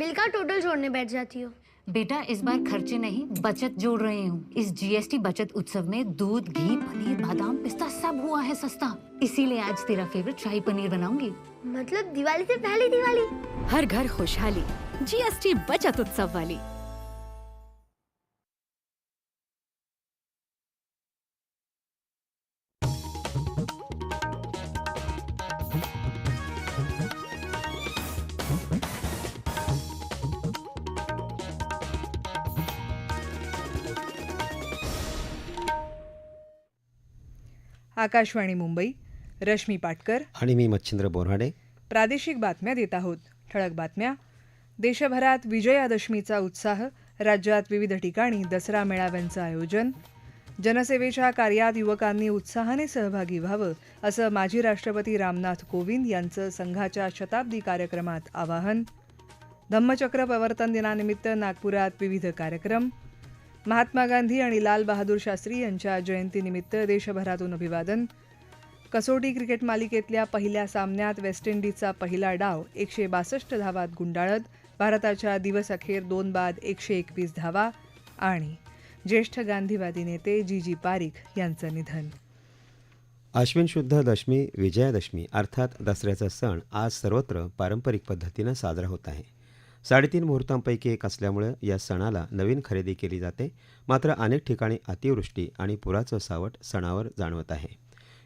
Bill का total जोड़ने बैठ जाती हो। बेटा इस बार खर्चे नहीं बचत जोड़ रही हूँ। इस जीएसटी बचत उत्सव में दूध घी पनीर बादाम पिस्ता सब हुआ है सस्ता। इसीलिए आज तेरा फेवरेट शाही पनीर बनाऊँगी। मतलब दिवाली से पहले दिवाली? हर घर खुशहाली जीएसटी बचत उत्सव वाली। आकाशवाणी मुंबई रश्मी पाटकर. आणि मी मच्छिंद्र बोऱ्हाडे प्रादेशिक बातम्या देत आहोत. ठळक बातम्या. देशभरात विजयादशमीचा उत्साह राज्यात विविध ठिकाणी दसरा मेळाव्यांचं आयोजन. जनसेवेच्या कार्यात युवकांनी उत्साहाने सहभागी व्हावं असं माजी राष्ट्रपती रामनाथ कोविंद यांचं संघाच्या शताब्दी कार्यक्रमात आवाहन. धम्मचक्र प्रवर्तन दिनानिमित्त नागपुरात विविध कार्यक्रम. महात्मा गांधी आणि लाल बहादूर शास्त्री यांच्या जयंतीनिमित्त देशभरातून अभिवादन. कसोटी क्रिकेट मालिकेतल्या पहिल्या सामन्यात वेस्ट इंडिजचा पहिला डाव एकशे बासष्ट धावात गुंडाळत भारताच्या दिवसअखेर दोन बाद एकशे एकवीस धावा आणि ज्येष्ठ गांधीवादी नेते जी जी पारीख यांचं निधन. अश्विन शुद्ध दशमी विजयादशमी अर्थात दसऱ्याचा सण आज सर्वत्र पारंपरिक पद्धतीनं साजरा होत आहे. साडेतीन मुहूर्तांपैकी एक असल्यामुळं या सणाला नवीन खरेदी केली जाते. मात्र अनेक ठिकाणी अतिवृष्टी आणि पुराचं सावट सणावर जाणवत आहे.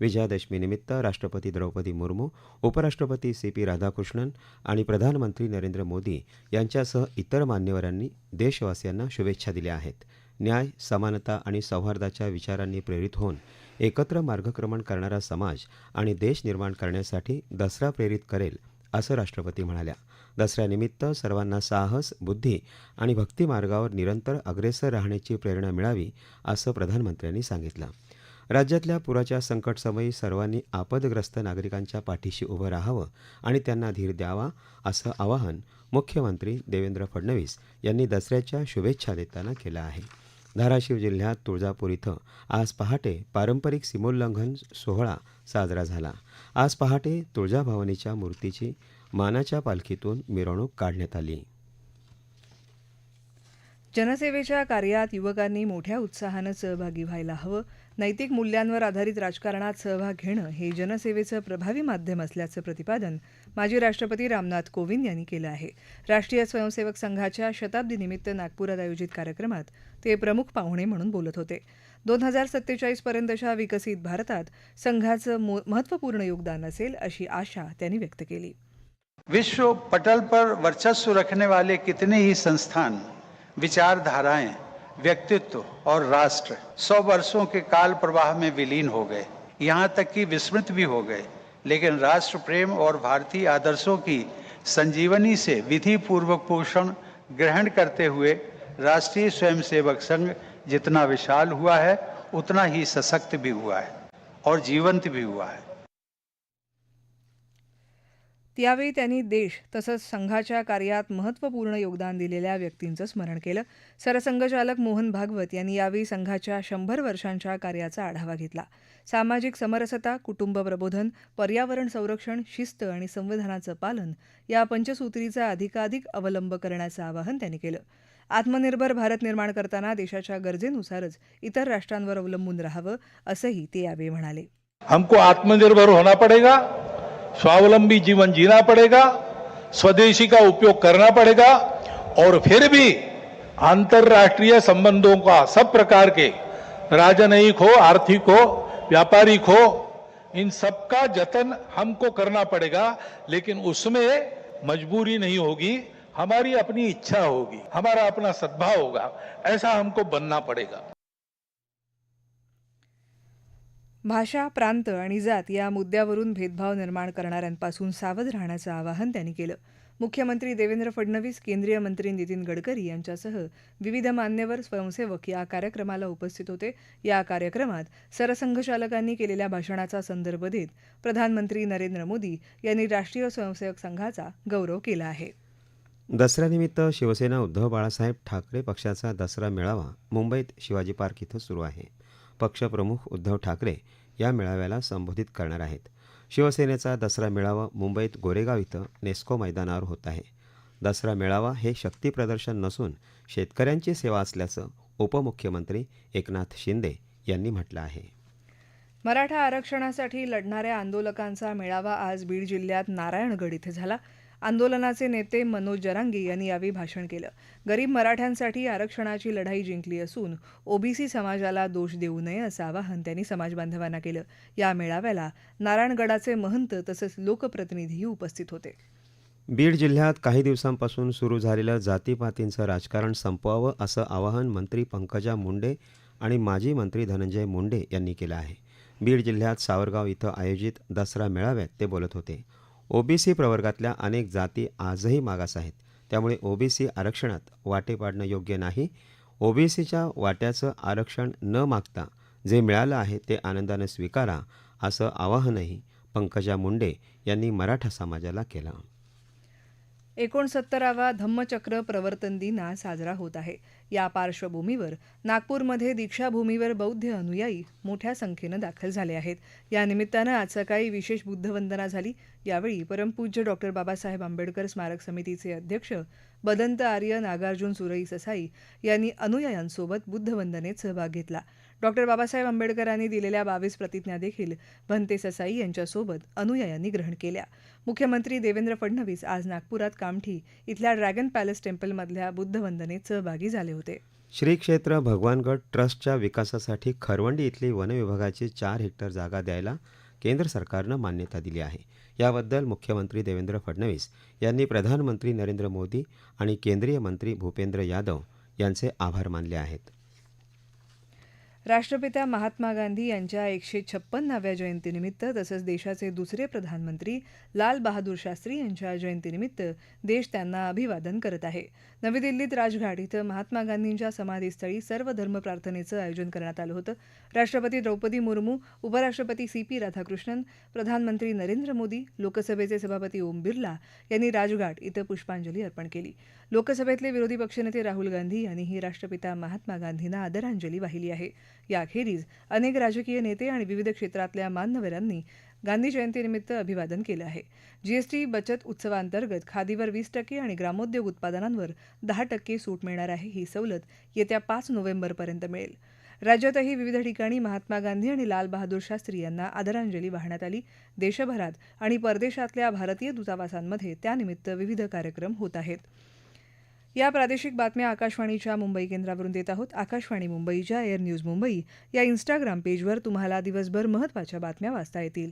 विजयादशमीनिमित्त राष्ट्रपती द्रौपदी मुर्मू उपराष्ट्रपती सी पी राधाकृष्णन आणि प्रधानमंत्री नरेंद्र मोदी यांच्यासह इतर मान्यवरांनी देशवासियांना शुभेच्छा दिल्या आहेत. न्याय समानता आणि सौहार्दाच्या विचारांनी प्रेरित होऊन एकत्र मार्गक्रमण करणारा समाज आणि देश निर्माण करण्यासाठी दसरा प्रेरित करेल असं राष्ट्रपती म्हणाल्या. दसऱ्यानिमित्त सर्वांना साहस बुद्धी आणि भक्ती मार्गावर निरंतर अग्रेसर राहण्याची प्रेरणा मिळावी असं प्रधानमंत्र्यांनी सांगितलं. राज्यातल्या पुराच्या संकटसमयी सर्वांनी आपदग्रस्त नागरिकांच्या पाठीशी उभं राहावं आणि त्यांना धीर द्यावा असं आवाहन मुख्यमंत्री देवेंद्र फडणवीस यांनी दसऱ्याच्या शुभेच्छा देताना केलं आहे. धाराशिव जिल्ह्यात तुळजापूर इथं आज पहाटे पारंपरिक सीमोल्लंघन सोहळा साजरा झाला. आज पहाटे तुळजाभवानीच्या मूर्तीची मानाच्या पालखीतून मिरवणूक काढण्यात आली. जनसेवेच्या कार्यात युवकांनी मोठ्या उत्साहानं सहभागी व्हायला हवं. नैतिक मूल्यांवर आधारित राजकारणात सहभाग घेणं हे जनसेवेचं प्रभावी माध्यम असल्याचं प्रतिपादन माजी राष्ट्रपती रामनाथ कोविंद यांनी केलं आहे. राष्ट्रीय स्वयंसेवक संघाच्या शताब्दीनिमित्त नागपुरात आयोजित कार्यक्रमात ते प्रमुख पाहुणे म्हणून बोलत होते. दोन हज़ार सत्तेचाळीस पर्यंतच्या विकसित भारतात संघाचं मो- महत्त्वपूर्ण योगदान असेल अशी आशा त्यांनी व्यक्त केली. विश्व पटल पर वर्चस्व रखने वाले कितने ही संस्थान, विचारधाराएँ, व्यक्तित्व और राष्ट्र सौ वर्षों के काल प्रवाह में विलीन हो गए। यहाँ तक कि विस्मृत भी हो गए। लेकिन राष्ट्र प्रेम और भारतीय आदर्शों की संजीवनी से विधि पूर्वक पोषण ग्रहण करते हुए राष्ट्रीय स्वयंसेवक संघ जितना विशाल हुआ है उतना ही सशक्त भी हुआ है और जीवंत भी हुआ है। यावेळी त्यांनी देश तसंच संघाच्या कार्यात महत्त्वपूर्ण योगदान दिलेल्या व्यक्तींचं स्मरण केलं. सरसंघचालक मोहन भागवत यांनी यावेळी संघाच्या शंभर वर्षांच्या कार्याचा आढावा घेतला. सामाजिक समरसता कुटुंब प्रबोधन पर्यावरण संरक्षण शिस्त आणि संविधानाचं पालन या पंचसूत्रीचा अधिकाधिक अवलंब करण्याचं आवाहन त्यांनी केलं. आत्मनिर्भर भारत निर्माण करताना देशाच्या गरजेनुसारच इतर राष्ट्रांवर अवलंबून राहावं, असंही ते यावेळी म्हणाले. हमको आत्मनिर्भर होना पड़ेगा, स्वावलंबी जीवन जीना पड़ेगा, स्वदेशी का उपयोग करना पड़ेगा, और फिर भी अंतर्राष्ट्रीय संबंधों का सब प्रकार के राजनयिक हो, आर्थिक हो, व्यापारिक हो, इन सबका जतन हमको करना पड़ेगा, लेकिन उसमें मजबूरी नहीं होगी। हमारी अपनी इच्छा होगी हमारा अपना सद्भाव होगा ऐसा हमको बनना पड़ेगा। भाषा प्रांत आणि जात या मुद्द्यावरून भेदभाव निर्माण करणाऱ्यांपासून सावध राहण्याचं आवाहन त्यांनी केलं. मुख्यमंत्री देवेंद्र फडणवीस केंद्रीय मंत्री नितीन गडकरी यांच्यासह विविध मान्यवर स्वयंसेवक या कार्यक्रमाला उपस्थित होते. या कार्यक्रमात सरसंघचालकांनी केलेल्या भाषणाचा संदर्भ देत प्रधानमंत्री नरेंद्र मोदी यांनी राष्ट्रीय स्वयंसेवक संघाचा गौरव केला आहे. दसऱ्यानिमित्त शिवसेना उद्धव बाळासाहेब ठाकरे पक्षाचा दसरा मेळावा मुंबईत शिवाजी पार्क इथं सुरू आहे. पक्षप्रमुख उद्धव ठाकरे या मेळाव्याला संबोधित करणार आहेत. शिवसेनेचा दसरा मेळावा मुंबईत गोरेगाव इथं नेस्को मैदानावर होत आहे. दसरा मेळावा हे शक्तीप्रदर्शन नसून शेतकऱ्यांची सेवा असल्याचं उपमुख्यमंत्री एकनाथ शिंदे यांनी म्हटलं आहे. मराठा आरक्षणासाठी लढणाऱ्या आंदोलकांचा मेळावा आज बीड जिल्ह्यात नारायणगड इथे झाला. आंदोलनाचे नेते मनोज जरांगे यांनी यावेळी भाषण केलं. गरीब मराठ्यांसाठी आरक्षणाची लढाई जिंकली असून ओबीसी समाजाला दोष देऊ नये असं आवाहन त्यांनी समाजबांधवांना केलं. या मेळाव्याला नारायणगडाचे महंत तसंच लोकप्रतिनिधीही उपस्थित होते. बीड जिल्ह्यात काही दिवसांपासून सुरू झालेलं जातीपातींचं राजकारण संपवावं असं आवाहन मंत्री पंकजा मुंडे आणि माजी मंत्री धनंजय मुंडे यांनी केलं आहे. बीड जिल्ह्यात सावरगाव इथं आयोजित दसरा मेळाव्यात ते बोलत होते. ओबीसी प्रवर्गातल्या अनेक जाती आजही मागास आहेत. त्यामुळे ओबीसी आरक्षणात वाटे पाडणं योग्य नाही. ओबीसीच्या वाट्याचं आरक्षण न मागता जे मिळालं आहे ते आनंदानं स्वीकारा असं आवाहनही पंकजा मुंडे यांनी मराठा समाजाला केलं. एकोणसत्तरावा धम्मचक्र प्रवर्तन दिन आज साजरा होत आहे. या पार्श्वभूमीवर नागपूरमध्ये दीक्षाभूमीवर बौद्ध अनुयायी मोठ्या संख्येनं दाखल झाले आहेत. या निमित्तानं आज सकाळी विशेष बुद्धवंदना झाली. यावेळी परमपूज्य डॉक्टर बाबासाहेब आंबेडकर स्मारक समितीचे अध्यक्ष बदंत आर्य नागार्जुन सुरई ससाई यांनी अनुयायांसोबत बुद्धवंदनेत सहभाग घेतला. डॉक्टर बाबासाहेब आंबेडकरांनी दिलेल्या बावीस प्रतिज्ञा देखील भंते ससाई यांच्यासोबत अनुयायांनी ग्रहण केल्या. मुख्यमंत्री देवेंद्र फडणवीस आज नागपुरात कामठी इथल्या ड्रॅगन पॅलेस टेम्पलमधल्या बुद्धवंदनेत सहभागी झाले होते. श्री क्षेत्र भगवानगड ट्रस्टच्या विकासासाठी खरवंडी इथली वनविभागाची चार हेक्टर जागा द्यायला केंद्र सरकारनं मान्यता दिली आहे. याबद्दल मुख्यमंत्री देवेंद्र फडणवीस यांनी प्रधानमंत्री नरेंद्र मोदी आणि केंद्रीय मंत्री भूपेंद्र यादव यांचे आभार मानले आहेत. राष्ट्रपिता महात्मा गांधी यांच्या एकशे छप्पन्नाव्या जयंतीनिमित्त तसंच देशाचे दुसरे प्रधानमंत्री लाल बहादूर शास्त्री यांच्या जयंतीनिमित्त देश त्यांना अभिवादन करत आहे. नवी दिल्लीत राजघाट इथं महात्मा गांधींच्या समाधीस्थळी सर्व धर्म प्रार्थनेचं आयोजन करण्यात आलं होतं. राष्ट्रपती द्रौपदी मुर्मू उपराष्ट्रपती सी पी राधाकृष्णन प्रधानमंत्री नरेंद्र मोदी लोकसभेचे सभापती ओम बिर्ला यांनी राजघाट इथं पुष्पांजली अर्पण केली. लोकसभेतले विरोधी पक्षनेते राहुल गांधी यांनीही राष्ट्रपिता महात्मा गांधींना आदरांजली वाहिली आहे. याखेरीज अनेक राजकीय नेते आणि विविध क्षेत्रातल्या मान्यवरांनी गांधी जयंतीनिमित्त अभिवादन केलं आहे. जीएसटी बचत उत्सवांतर्गत खादीवर वीस टक्के आणि ग्रामोद्योग उत्पादनांवर दहा टक्के सूट मिळणार आहे ही सवलत येत्या पाच नोव्हेंबरपर्यंत मिळेल. राज्यातही विविध ठिकाणी महात्मा गांधी आणि लाल बहादूर शास्त्री यांना आदरांजली वाहण्यात आली. देशभरात आणि परदेशातल्या भारतीय दूतावासांमध्ये त्यानिमित्त विविध कार्यक्रम होत आहेत. या प्रादेशिक बातम्या आकाशवाणीच्या मुंबई केंद्रावरून देत आहोत. आकाशवाणी मुंबईच्या एअर न्यूज मुंबई या इन्स्टाग्राम पेजवर तुम्हाला दिवसभर महत्त्वाच्या बातम्या वाचता येतील.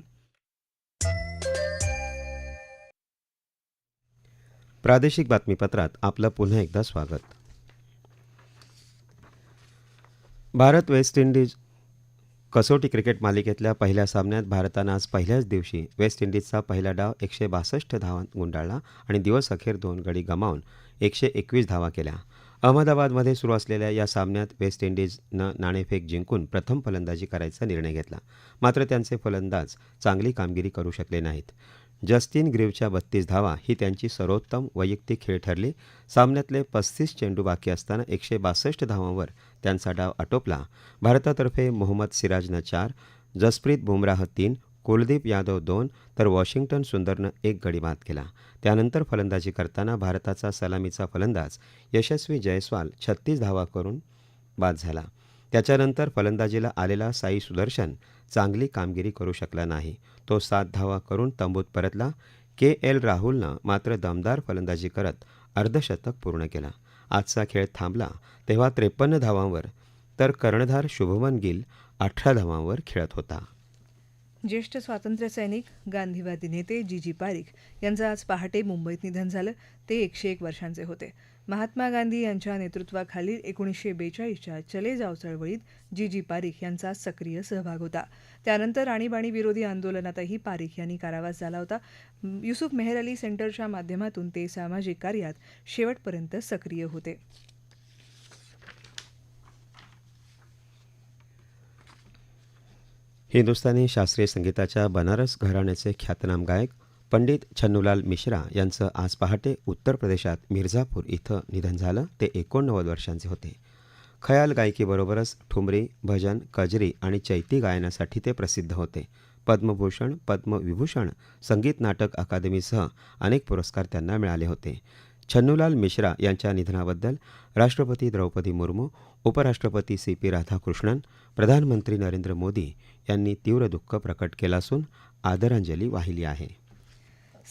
प्रादेशिक बातमीपत्रात आपलं पुन्हा एकदा स्वागत. भारत वेस्ट इंडिज कसोटी क्रिकेट मालिकेतल्या पहिल्या सामन्यात भारतानं आज पहिल्याच दिवशी वेस्ट इंडिजचा पहिला डाव एकशे बासष्ट धावांत गुंडाळला आणि दिवस अखेर दोन गडी गमावून एकशे एकवीस धावा केल्या. अहमदाबादमध्ये सुरू असलेल्या या सामन्यात वेस्ट इंडिजनं नाणेफेक जिंकून प्रथम फलंदाजी करायचा निर्णय घेतला. मात्र त्यांचे फलंदाज चांगली कामगिरी करू शकले नाहीत. जस्टिन ग्रीवच्या बत्तीस धावा ही त्यांची सर्वोत्तम वैयक्तिक खेळ ठरली. सामन्यातले पस्तीस चेंडू बाकी असताना एकशे बासष्ट धावांवर त्यांचा डाव आटोपला. भारतातर्फे मोहम्मद सिराजनं चार जसप्रीत बुमराह तीन कुलदीप यादव दोन तर वॉशिंग्टन सुंदरनं एक गडी बाद केला. त्यानंतर फलंदाजी करताना भारताचा सलामीचा फलंदाज यशस्वी जयस्वाल छत्तीस धावा करून बाद झाला. त्याच्यानंतर फलंदाजीला आलेला साई सुदर्शन चांगली कामगिरी करू शकला नाही. तो सात धावा करून तंबूत परतला. के एल राहुलनं मात्र दमदार फलंदाजी करत अर्धशतक पूर्ण केला. आजचा खेळ थांबला. तेव्हा त्रेपन्न धावांवर तर कर्णधार शुभमन गिल अठरा धावांवर खेळत होता. ज्येष्ठ स्वातंत्र्यसैनिक गांधीवादी नेते जी जी पारिख यांचं आज पहाटे मुंबईत निधन झालं. ते एकशे एक वर्षांचे होते. महात्मा गांधी यांच्या नेतृत्वाखालील एकोणीसशे बेचाळीसच्या चले जाव चळवळीत जी जी पारिख यांचा सक्रिय सहभाग होता. त्यानंतर आणीबाणी विरोधी आंदोलनातही पारीख यांनी कारावास झाला होता. युसुफ मेहर अली सेंटरच्या माध्यमातून ते सामाजिक कार्यात शेवटपर्यंत सक्रिय होते. हिंदुस्थानी शास्त्रीय संगीताच्या बनारस घराण्याचे ख्यातनाम गायक पंडित छन्नूलाल मिश्रा यांचं आज पहाटे उत्तर प्रदेशात मिर्झापूर इथं निधन झालं. ते एकोणनव्वद वर्षांचे होते. खयाल गायकीबरोबरच ठुमरी भजन कजरी आणि चैती गायनासाठी ते प्रसिद्ध होते. पद्मभूषण पद्मविभूषण संगीत नाटक अकादमीसह अनेक पुरस्कार त्यांना मिळाले होते. छन्नूलाल मिश्रा यांच्या निधनाबद्दल राष्ट्रपती द्रौपदी मुर्मू उपराष्ट्रपती सी पी राधाकृष्णन प्रधानमंत्री नरेंद्र मोदी यांनी तीव्र दुःख प्रकट केलं असून आदरांजली वाहिली आहे.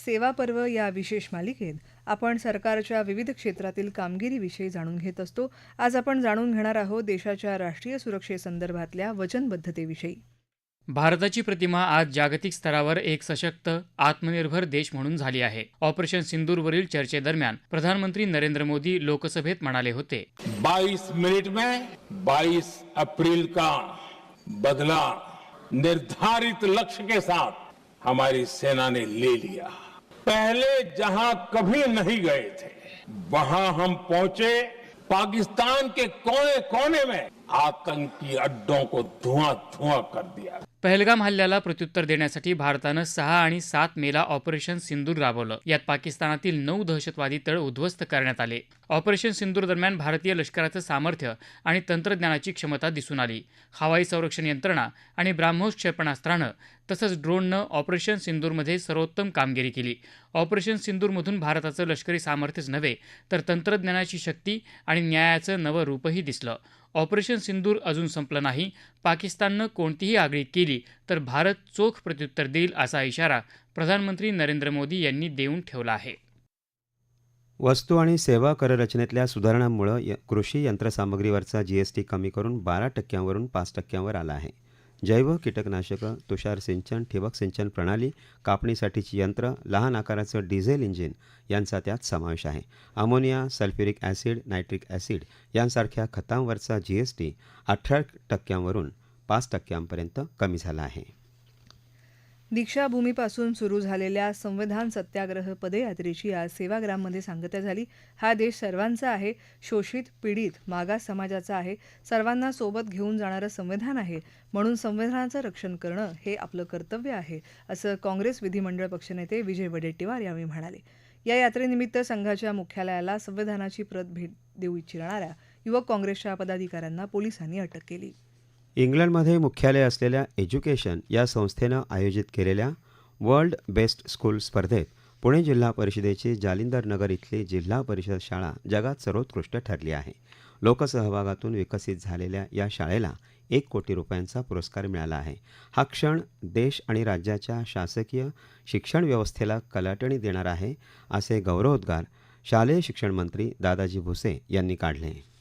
सेवा पर्व या विशेष मालिकेत आपण सरकारच्या विविध क्षेत्रातील कामगिरीविषयी जाणून घेत असतो. आज आपण जाणून घेणार आहोत देशाच्या राष्ट्रीय सुरक्षेसंदर्भातल्या वचनबद्धतेविषयी. भारताची प्रतिमा आज जागतिक स्तरावर एक सशक्त आत्मनिर्भर देश म्हणून झाली आहे. ऑपरेशन सिंदूरवरील चर्चेदरम्यान प्रधानमंत्री नरेंद्र मोदी लोकसभेत म्हणाले होते. बाईस मिनिट में 22 अप्रैल का बदला निर्धारित लक्ष्य के साथ हमारी सेना ने ले लिया। पहले जहां कभी नहीं गए थे वहां हम पहुंचे पाकिस्तान के कोने कोने में। आतंकी अड्डों को धुआं धुआं कर दिया। पहलगाम हल्ल्याला प्रत्युत्तर देण्यासाठी भारतानं सहा आणि सात मेला ऑपरेशन सिंदूर राबवलं. यात पाकिस्तानातील नऊ दहशतवादी तळ उद्ध्वस्त करण्यात आले. ऑपरेशन सिंदूर दरम्यान भारतीय लष्कराचं सामर्थ्य आणि तंत्रज्ञानाची क्षमता दिसून आली. हवाई संरक्षण यंत्रणा आणि ब्राह्मोस क्षेपणास्त्रानं तसंच ड्रोननं ऑपरेशन सिंदूरमध्ये सर्वोत्तम कामगिरी केली. ऑपरेशन सिंदूरमधून भारताचं लष्करी सामर्थ्यच नव्हे तर तंत्रज्ञानाची शक्ती आणि न्यायाचं नवं रूपही दिसलं. ऑपरेशन सिंदूर अजून संपलं नाही. पाकिस्ताननं कोणतीही आगळी केली तर भारत चोख प्रत्युत्तर देईल असा इशारा प्रधानमंत्री नरेंद्र मोदी यांनी देऊन ठेवला आहे. वस्तू आणि सेवा कररचनेतल्या सुधारणांमुळे य- कृषी यंत्रसामग्रीवरचा जीएसटी कमी करून बारा टक्क्यांवरून पाच टक्क्यांवर आला आहे. जैव कीटकनाशकं तुषार सिंचन ठिबक सिंचन प्रणाली कापणीसाठीची यंत्र लहान आकाराचं डिझेल इंजिन यांचा त्यात समावेश आहे. Ammonia sulphuric acid nitric acid यांसारख्या खतांवरचा जीएसटी अठरा टक्क्यांवरून पाच टक्क्यांपर्यंत कमी झाला आहे. दीक्षाभूमीपासून सुरू झालेल्या संविधान सत्याग्रह पदयात्रेची आज सेवाग्राममध्ये सांगता झाली. हा देश सर्वांचा आहे शोषित पीडित मागास समाजाचा आहे. सर्वांना सोबत घेऊन जाणारं संविधान आहे. म्हणून संविधानाचं रक्षण करणं हे आपलं कर्तव्य आहे असं काँग्रेस विधिमंडळ पक्षनेते विजय वडेट्टीवार यावेळी म्हणाले. या यात्रेनिमित्त संघाच्या मुख्यालयाला संविधानाची प्रत भेट देऊ इच्छिणाऱ्या युवक काँग्रेसच्या पदाधिकाऱ्यांना पोलिसांनी अटक केली. इंग्लंडमध्ये मुख्यालय असलेल्या एज्युकेशन या संस्थेनं आयोजित केलेल्या वर्ल्ड बेस्ट स्कूल स्पर्धेत पुणे जिल्हा परिषदेची जालिंदर नगर इथली जिल्हा परिषद शाळा जगात सर्वोत्कृष्ट ठरली आहे. लोकसहभागातून विकसित झालेल्या या शाळेला एक कोटी रुपयांचा पुरस्कार मिळाला आहे. हा क्षण देश आणि राज्याच्या शासकीय शिक्षण व्यवस्थेला कलाटणी देणार आहे असे गौरवोद्गार शालेय शिक्षण मंत्री दादाजी भुसे यांनी काढले.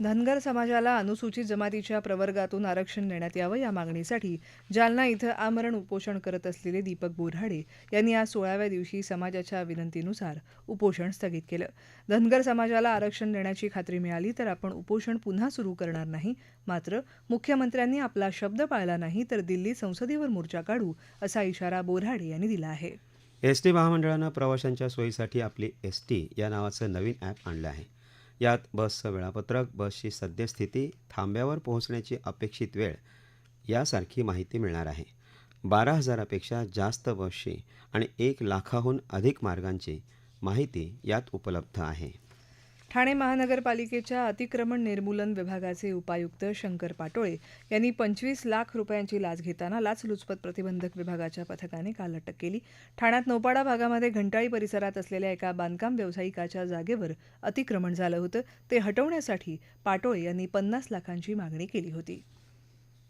धनगर समाजाला अनुसूचित जमातीच्या प्रवर्गातून आरक्षण देण्यात यावं या मागणीसाठी जालना इथं आमरण उपोषण करत असलेले दीपक बोऱ्हाडे यांनी आज सोळाव्या दिवशी समाजाच्या विनंतीनुसार उपोषण स्थगित केलं. धनगर समाजाला आरक्षण देण्याची खात्री मिळाली तर आपण उपोषण पुन्हा सुरू करणार नाही. मात्र मुख्यमंत्र्यांनी आपला शब्द पाळला नाही तर दिल्ली संसदेवर मोर्चा काढू असा इशारा बोऱ्हाडे यांनी दिला आहे. एस टी महामंडळानं प्रवाशांच्या सोयीसाठी आपली एस टी या नावाचं नवीन ॲप आणलं आहे. यात बसचं वेळापत्रक बसची सद्यस्थिती थांब्यावर पोहोचण्याची अपेक्षित वेळ यासारखी माहिती मिळणार आहे. बारा हजारापेक्षा जास्त बसची आणि एक लाखाहून अधिक मार्गांची माहिती यात उपलब्ध आहे. ठाणे महानगरपालिकेच्या अतिक्रमण निर्मूलन विभागाचे उपायुक्त शंकर पाटोळे यांनी पंचवीस लाख रुपयांची लाच घेताना लाचलुचपत प्रतिबंधक विभागाच्या पथकाने काल अटक केली. ठाण्यात नौपाडा भागामध्ये घंटाळी परिसरात असलेल्या एका बांधकाम व्यावसायिकाच्या जागेवर अतिक्रमण झालं होतं. ते हटवण्यासाठी पाटोळे यांनी पन्नास लाखांची मागणी केली होती.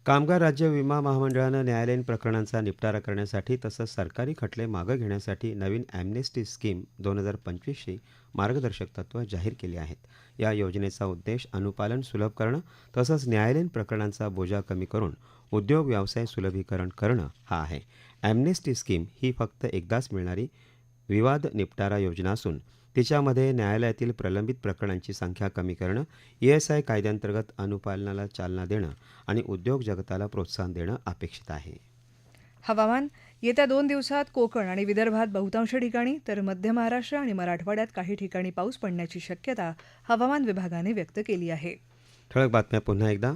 कामगार राज्य विमा महामंडळानं न्यायालयीन प्रकरणांचा निपटारा करण्यासाठी तसंच सरकारी खटले मागं घेण्यासाठी नवीन ॲम्नेस्टी स्कीम दोन हजार पंचवीसची मार्गदर्शक तत्त्व जाहीर केली आहेत. या योजनेचा उद्देश अनुपालन सुलभ करणं तसंच न्यायालयीन प्रकरणांचा बोजा कमी करून उद्योग व्यवसाय सुलभीकरण करणं हा आहे. ॲम्नेस्टी स्कीम ही फक्त एकदाच मिळणारी विवाद निपटारा योजना असून तिच्यामध्ये न्यायालयातील प्रलंबित प्रकरणांची संख्या कमी करणं ई एस आय कायद्यांतर्गत अनुपालनाला चालना देणं आणि उद्योग जगताला प्रोत्साहन देणं अपेक्षित आहे. हवामान येत्या दोन दिवसात कोकण आणि विदर्भात बहुतांश ठिकाणी तर मध्य महाराष्ट्र आणि मराठवाड्यात काही ठिकाणी पाऊस पडण्याची शक्यता हवामान विभागाने व्यक्त केली आहे. ठळक बातम्या पुन्हा एकदा.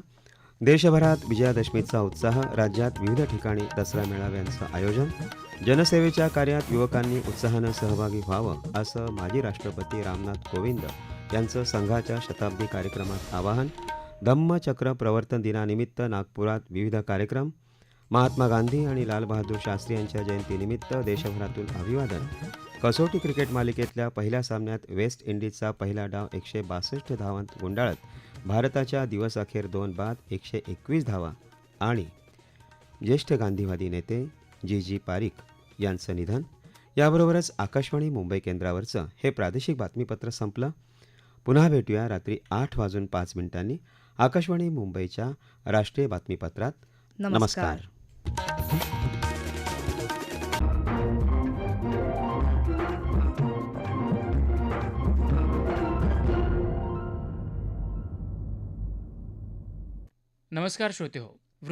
देशभरात विजयादशमीचा उत्साह राज्यात विविध ठिकाणी दसरा मेळाव्यांचं आयोजन जनसेवेच्या कार्यात युवकांनी उत्साहानं सहभागी व्हावं असं माजी राष्ट्रपती रामनाथ कोविंद यांचं संघाच्या शताब्दी कार्यक्रमात आवाहन धम्मचक्र प्रवर्तन दिनानिमित्त नागपुरात विविध कार्यक्रम महात्मा गांधी आणि लालबहादूर शास्त्री यांच्या जयंतीनिमित्त देशभरातून अभिवादन कसोटी क्रिकेट मालिकेतल्या पहिल्या सामन्यात वेस्ट इंडिजचा पहिला डाव एकशे बासष्ट धावांत गुंडाळत भारताच्या दिवसअखेर दोन बाद एकशे एकवीस धावा आणि ज्येष्ठ गांधीवादी नेते जी जी पारिक यांचं निधन. याबरोबरच आकाशवाणी मुंबई केंद्रावरचं हे प्रादेशिक बातमीपत्र संपलं. पुन्हा भेटूया रात्री आठ वाजून पाच मिनिटांनी आकाशवाणी मुंबईच्या राष्ट्रीय बातमीपत्रात. नमस्कार. नमस्कार. नमस्कार श्रोते हो